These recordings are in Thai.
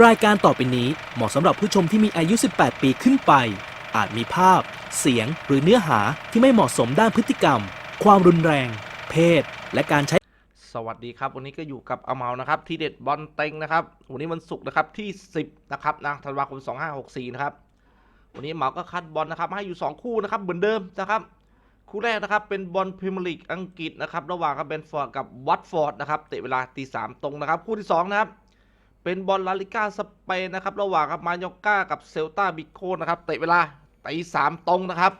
รายการต่อไปนี้เหมาะสำหรับผู้ชมที่มีอายุ 18 ปีขึ้นไป อาจมีภาพ เสียง หรือเนื้อหาที่ไม่เหมาะสมด้านพฤติกรรม ความรุนแรง เพศ และการใช้ สวัสดีครับ วันนี้ก็อยู่กับอาเมานะครับ ที่เด็ดบอลเต็งนะครับ วันนี้วันศุกร์นะครับที่ 10 นะครับนะธันวาคม 2564 นะครับ วันนี้เหมาก็คัดบอลนะครับมาให้อยู่ 2 คู่นะครับเหมือนเดิมนะครับ คู่แรกนะครับเป็นบอลพรีเมียร์ลีกอังกฤษนะครับระหว่างกับเบนฟอร์ดกับวัตฟอร์ดนะครับเตะเวลาตีสามตรงนะครับ คู่ที่2นะครับ เป็นบอลลาลิก้าสเปนนะครับระหว่างกับมายอร์ก้ากับเซลตาบิโกนะครับเตะเวลาตีสามตรงนะครับ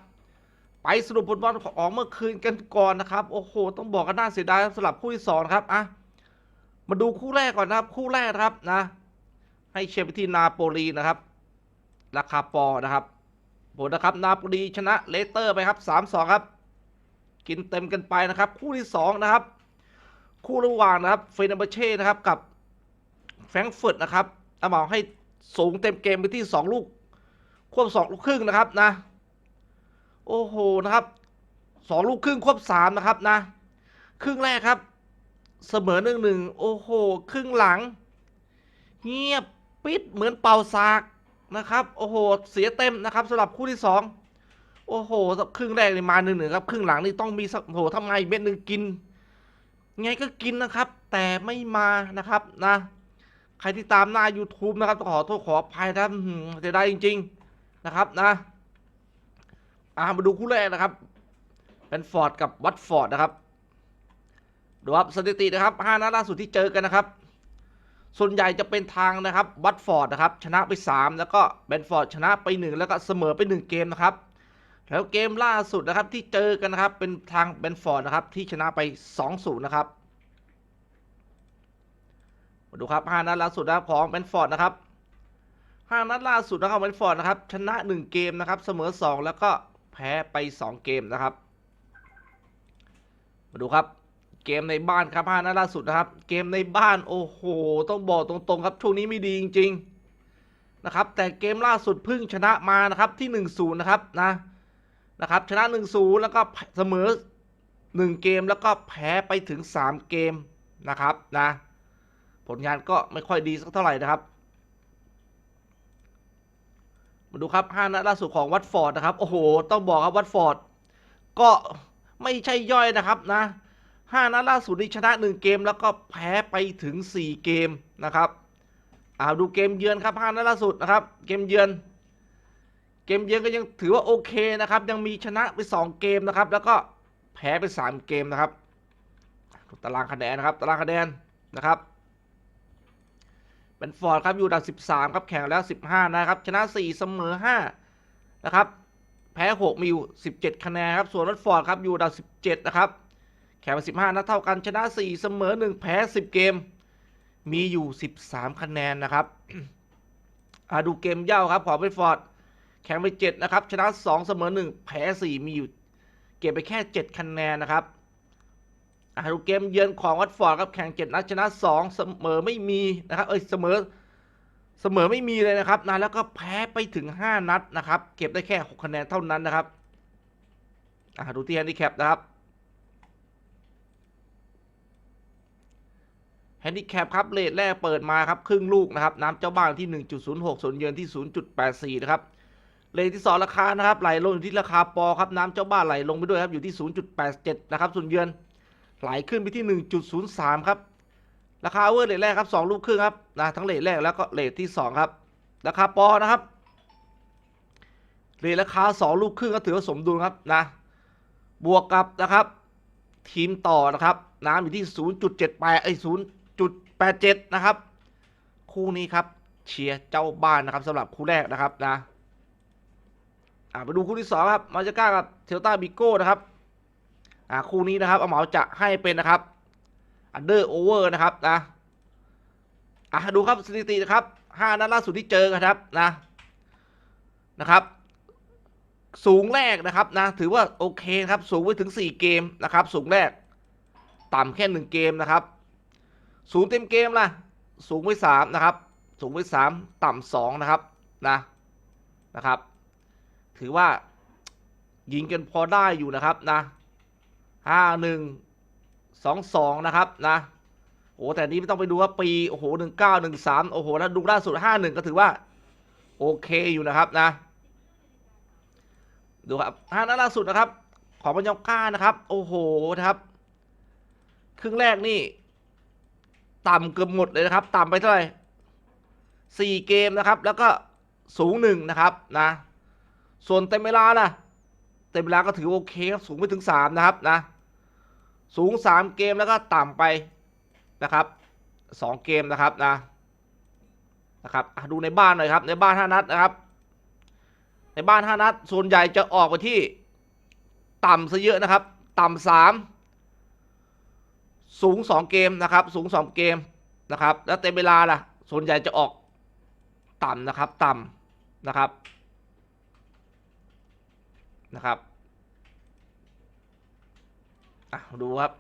ไปสรุปผลบอลของเมื่อคืนกันก่อนนะครับโอ้โหต้องบอกกันน่าเสียดายสำหรับคู่ที่สองครับอะมาดูคู่แรกก่อนนะครับ คู่แรกนะครับนะ ให้เชียร์ไปที่นาโปลีนะครับ ราคาปอนะครับผลนะครับนาโปลีชนะเลสเตอร์ไปครับสามสองครับกินเต็มกันไปนะครับ คู่ที่สองนะครับ คู่ระหว่างนะครับเฟเนบเช่นะครับกับ แฟรงก์เฟิร์ตนะครับเอามาให้สูงเต็มเกมไปที่สองลูก ควบสองลูกครึ่งนะครับนะ โอ้โหนะครับสองลูกครึ่งควบสามนะครับนะ ครึ่งแรกครับ เสมอหนึ่งหนึ่งโอ้โห ครึ่งหลัง เงียบปิดเหมือนเป่าซากนะครับ โอ้โห เสียเต็มนะครับสำหรับคู่ที่สองโอ้โหครึ่งแรกนี่มาหนึ่งหนึ่งครับ ครึ่งหลังนี่ต้องมีสักโอ้โหทำไงเม็ดหนึ่งกิน ไงก็กินนะครับ แต่ไม่มานะครับนะ ใครที่ตามหน้า YouTube นะครับต้องขอโทษขออภัยนะเสียดายจริง ๆนะครับนะอ่ามาดูคู่แรกนะครับเป็นฟอร์ดกับวัตฟอร์ดนะครับดูครับสถิตินะครับห้านัดล่าสุดที่เจอกันนะครับ ส่วนใหญ่จะเป็นทางนะครับวัตฟอร์ดนะครับ ชนะไป 3 แล้วก็เบนฟอร์ดชนะไป 1 แล้วก็เสมอไป 1 เกมนะครับแล้วเกมล่าสุดนะครับที่เจอกันนะครับเป็นทางเบนฟอร์ดนะครับที่ชนะไป2-0นะครับ มาดูครับห้านัดล่าสุดนะครับของเบนฟอร์ดนะครับห้านัดล่าสุดนะครับเบนฟอร์ดนะครับชนะ1เกมนะครับเสมอ2แล้วก็แพ้ไป2เกมนะครับมาดูครับเกมในบ้านครับห้านัดล่าสุดนะครับ เกมในบ้านโอ้โหต้องบอกตรงๆครับช่วงนี้ไม่ดีจริง ๆนะครับ แต่เกมล่าสุดพิ่งชนะมานะครับที่1-0นะครับนะนะครับชนะ1-0แล้วก็เสมอ 1 เกมแล้วก็แพ้ไปถึง 3 เกมนะครับนะ ผลงานก็ไม่ค่อยดีสักเท่าไหร่นะครับ มาดูครับ5นัดล่าสุดของวัตฟอร์ดนะครับ โอ้โห ต้องบอกครับวัตฟอร์ดก็ไม่ใช่ย่อยนะครับนะ5นัดล่าสุดนี้ชนะ 1 เกมแล้วก็แพ้ไปถึง 4 เกมนะครับอ่าดูเกมเยือนครับ5นัดล่าสุดนะครับ เกมเยือน เกมเยือนก็ยังถือว่าโอเคนะครับ ยังมีชนะไป 2 เกมนะครับ แล้วก็แพ้ไป 3 เกมนะครับดูตารางคะแนนนะครับ ตารางคะแนนนะครับ เป็นฟอร์ดครับอยู่อันดับ 13 ครับแข่งแล้ว 15 นะครับ ชนะ 4 เสมอ 5 นะครับ แพ้ 6 มีอยู่ 17 คะแนนครับ ส่วนรัตฟอร์ดครับอยู่อันดับ 17 นะครับ แข่งมา15 นัดเท่ากัน ชนะ 4 เสมอ 1 แพ้ 10 เกม มีอยู่ 13 คะแนนนะครับอาดูเกมเย่าครับของเบนฟอร์ด แข่งไป 7 นะครับ ชนะ 2 เสมอ 1 แพ้ 4 มีอยู่ เก็บไปแค่ 7 คะแนนนะครับ ดูเกมเยือนของวัตฟอร์ดครับแข่ง7นัดชนะ2เสมอไม่มีนะครับ เอ้ยเสมอเสมอไม่มีเลยนะครับนะแล้วก็แพ้ไปถึง 5 นัดนะครับ เก็บได้แค่ 6 คะแนนเท่านั้นนะครับอ่าดูที่แฮนดิแคปนะครับแฮนดิแคปครับเลทแรกเปิดมาครับ ครึ่งลูกนะครับน้ำเจ้าบ้านที่ 1.06 ส่วนเยือนที่ 0.84 นะครับเลทที่สองราคานะครับไหลลงอยู่ที่ราคาปอครับน้ำเจ้าบ้านไหลลงไปด้วยครับอยู่ที่ 0.87 นะครับส่วนเยือน ไหลขึ้นไปที่ 1.03 ครับ ราคาเวอร์เลทแรกครับ2ลูกครึ่งครับนะทั้งเลทแรกแล้วก็เลทที่ 2 ครับ ราคาปอนะครับเลทราคา 2 ลูกครึ่งก็ถือว่าสมดุลครับนะบวกกับนะครับ ทีมต่อนะครับน้ำอยู่ที่ 0.78ไอ้0.87 นะครับ คู่นี้ครับเชียร์เจ้าบ้านนะครับสำหรับคู่แรกนะครับนะอ่ามาดูคู่ที่สองครับมาจาก้ากับเทลตาบิโก้นะครับ อ่าคู่นี้นะครับเอาเหมาจะให้เป็นนะครับอันเดอร์โอเวอร์นะครับนะอ่าดูครับสถิตินะครับห้านัดล่าสุดที่เจอกันครับนะนะครับ สูงแรกนะครับนะถือว่าโอเคครับสูงไปถึง 4 เกมนะครับ สูงแรก ต่ำแค่ 1 เกมนะครับสูงเต็มเกมล่ะสูงไป3นะครับ สูงไป3ต่ำ2นะครับนะนะครับ ถือว่ายิงกันพอได้อยู่นะครับนะ ห้าหนึ่งสองสองนะครับนะโอ้แต่นี้ไม่ต้องไปดูว่าปีโอ้โหหนึ่งเก้าหนึ่งสามโอ้โหแล้วดูล่าสุดห้าหนึ่งก็ถือว่า โอเคอยู่นะครับนะ ดูครับห้านัดล่าสุดนะครับ ของปัญญาก้านะครับ โอ้โหนะครับ ครึ่งแรกนี่ ต่ำเกือบหมดเลยนะครับ ต่ำไปเท่าไหร่สี่เกมนะครับ แล้วก็สูงหนึ่งนะครับนะส่วนเต็มเวลาล่ะเต็มเวลาก็ถือโอเคครับสูงไปถึงสามนะครับนะ สูงสามเกมแล้วก็ต่ำไปนะครับสองเกมนะครับนะนะครับดูในบ้านหน่อยครับในบ้านห้านัดนะครับ ในบ้านห้านัด ส่วนใหญ่จะออกไปที่ต่ำซะเยอะนะครับ ต่ำสามสูงสองเกมนะครับ สูงสองเกมนะครับแล้วเต็มเวลาล่ะ ส่วนใหญ่จะออกต่ำนะครับต่ำนะครับนะครับ อะดูครับ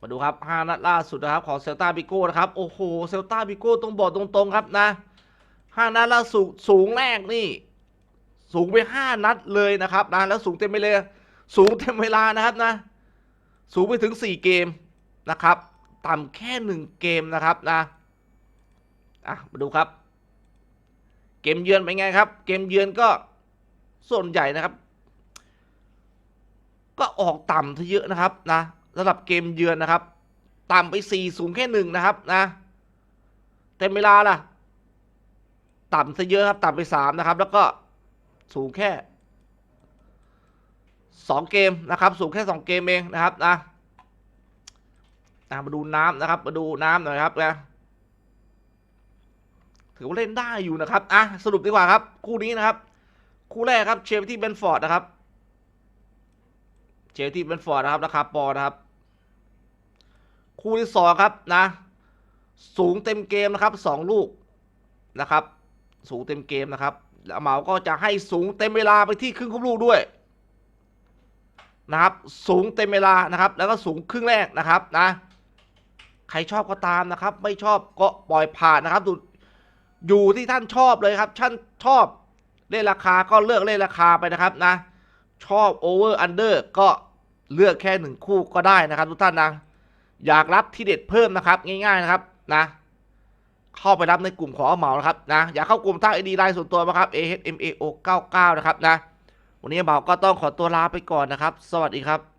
มาดูครับห้านัดล่าสุดนะครับของเซลตาบิโก้นะครับ โอ้โห เซลตาบิโก้ต้องบอกตรงๆครับนะห้านัดล่าสุดสูงแรกนี่ สูงไปห้านัดเลยนะครับนะแล้วสูงเต็มไปเลย สูงเต็มเวลานะครับนะ สูงไปถึงสี่เกมนะครับ ต่ำแค่หนึ่งเกมนะครับนะอะมาดูครับ เกมเยือนเป็นไงครับ เกมเยือนก็ส่วนใหญ่นะครับ ก็ออกต่ำซะเยอะนะครับนะสำหรับเกมเยือนนะครับ ต่ำไปสี่สูงแค่หนึ่งนะครับนะเต็มเวลาล่ะ ต่ำซะเยอะครับ ต่ำไปสามนะครับ แล้วก็สูงแค่สองเกมนะครับ สูงแค่สองเกมเองนะครับนะอะมาดูน้ำนะครับ มาดูน้ำหน่อยครับนะถือว่าเล่นได้อยู่นะครับอะสรุปดีกว่าครับ คู่นี้นะครับ คู่แรกครับเชฟที่เบนฟอร์ดนะครับ เชลที่เบนฟอร์ดนะครับราคาปอนะครับ คู่ที่สองครับนะ สูงเต็มเกมนะครับสองลูกนะครับ สูงเต็มเกมนะครับแล้วเหมาก็จะให้สูงเต็มเวลาไปที่ครึ่งครบลูกด้วยนะครับ สูงเต็มเวลานะครับ แล้วก็สูงครึ่งแรกนะครับนะใครชอบก็ตามนะครับ ไม่ชอบก็ปล่อยผ่านนะครับดูอยู่ที่ท่านชอบเลยครับท่านชอบเล่นราคาก็เลือกเล่นราคาไปนะครับนะ ชอบโอเวอร์อันเดอร์ก็เลือกแค่หนึ่งคู่ก็ได้นะครับทุกท่านนะ อยากรับที่เด็ดเพิ่มนะครับ ง่ายๆนะครับนะ เข้าไปรับในกลุ่มของเหมานะครับนะ อยากเข้ากลุ่มท่าไอดีไลน์ส่วนตัวนะครับ a h m a o 99 นะครับนะ วันนี้เหมาก็ต้องขอตัวลาไปก่อนนะครับ สวัสดีครับ